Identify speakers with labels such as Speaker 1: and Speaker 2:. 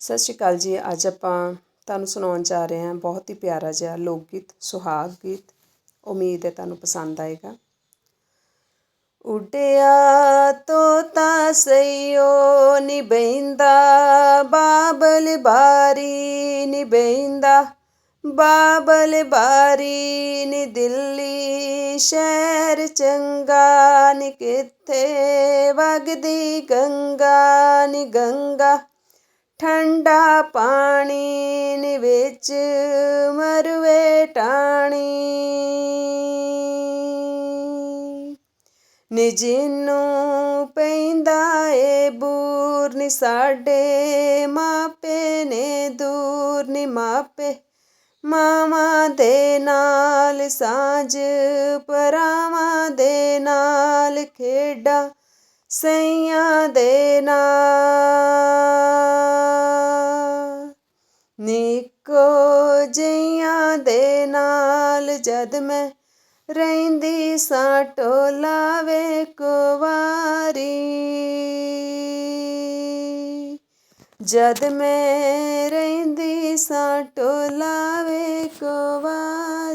Speaker 1: ਸਤਿ ਸ਼੍ਰੀ ਅਕਾਲ ਜੀ। ਅੱਜ ਆਪਾਂ ਤੁਹਾਨੂੰ ਸੁਣਾਉਣ ਜਾ ਰਹੇ ਹਾਂ ਬਹੁਤ ਹੀ ਪਿਆਰਾ ਜਿਹਾ ਲੋਕ ਗੀਤ ਸੁਹਾਗ ਗੀਤ। ਉਮੀਦ ਹੈ ਤੁਹਾਨੂੰ ਪਸੰਦ ਆਏਗਾ। ਉੱਡਿਆ ਤੋਤਾ ਸਈਓ ਨੀ ਬਹਿੰਦਾ ਬਾਬਲ ਬਾਰੀ ਨੀ ਬਹਿੰਦਾ ਬਾਬਲ ਬਾਰੀ ਨੀ ਦਿੱਲੀ, ਸ਼ਹਿਰ ਚੰਗਾ ਨੀ ਕਿੱਥੇ, ਵਗਦੀ ਗੰਗਾ ਨੀ ਗੰਗਾ। ਠੰਡਾ ਪਾਣੀ ਨੀ ਵਿੱਚ ਮਰਵੇ ਟਾਣੀ। ਨੀ ਜਿਹਨੂੰ ਪੈਂਦਾ ਏ ਬੂਰ, ਨੀ ਸਾਡੇ ਮਾਪੇ ਨੇ ਦੂਰ, ਨੀ ਮਾਪੇ ਮਾਵਾਂ ਦੇ ਨਾਲ ਸਾਂਝ ਪਰਾਵਾਂ ਦੇ ਨਾਲ ਖੇਡਾਂ, ਸਈਆਂ ਦੇ ਨਾਲ। ਨਿੱਕੋ ਜਿਹੀਆਂ ਦੇ ਨਾਲ ਜਦ ਮੈਂ ਰਹਿੰਦੀ ਸਾਂ ਟੋਲਾ ਵੇ ਕੁਵਾਰੀ ਜਦ ਮੈਂ ਰਹਿੰਦੀ ਸਾਂ ਟੋਲਾ ਵੇ ਕੁਵਾਰੀ